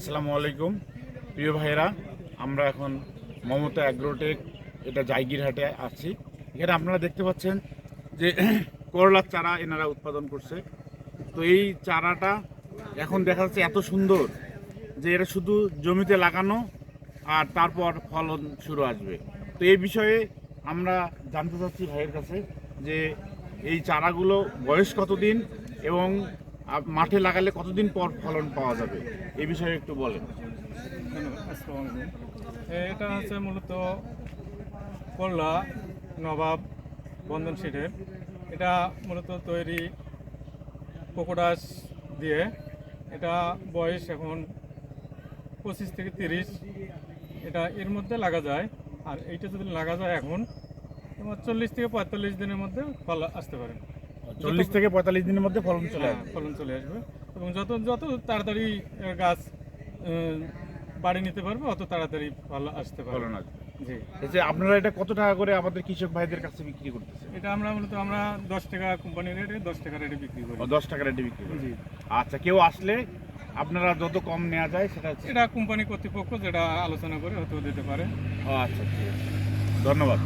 আসসালামু আলাইকুম। প্রিয় ভাইয়েরা, আমরা এখন মমতা অ্যাগ্রোটেক, এটা জাইগিরহাটে আছি। এখানে আপনারা দেখতে পাচ্ছেন যে করলার চারা এনারা উৎপাদন করছে। তো এই চারাটা এখন দেখা যাচ্ছে এত সুন্দর যে এটা শুধু জমিতে লাগানো আর তারপর ফলন শুরু আসবে। তো এই বিষয়ে আমরা জানতে চাচ্ছি ভাইয়ের কাছে যে এই চারাগুলো বয়স কতদিন এবং মাঠে লাগালে কতদিন পর ফলন পাওয়া যাবে? এই বিষয়ে একটু বলেন। এটা হচ্ছে মূলত করলা নবাব বন্ধন সিটের এটা মূলত তৈরি কোকোডাস দিয়ে। এটা বয়স এখন পঁচিশ থেকে তিরিশ। এটা এর মধ্যে লাগা যায়। আর এইটা যদি লাগা যায় এখন তোমার চল্লিশ থেকে পঁয়তাল্লিশ দিনের মধ্যে ফল আসতে পারে। চল্লিশ থেকে পঁয়তাল্লিশ দিনের মধ্যে ফলন চলে হ্যাঁ, আসবে। ফলন চলে আসবে। এবং যত যত তাড়াতাড়ি গাছ বাড়ি নিতে পারবে অত তাড়াতাড়ি ফল আসতে পারবে। ফলন আসবে। জি। এই যে আপনারা এটা কত টাকা করে আমাদের কৃষক ভাইদের কাছে বিক্রি করতেছে এটা আমরা মূলত আমরা দশ টাকা কোম্পানি রেটে দশ টাকা রেটে বিক্রি করি। দশ টাকা রেটে বিক্রি করেন। জি। আচ্ছা কেউ আসলে আপনারা যত কম নেওয়া যায় সেটা এটা কোম্পানি কর্তৃপক্ষ যেটা আলোচনা করে হয়তো দিতে পারে। ও আচ্ছা ধন্যবাদ।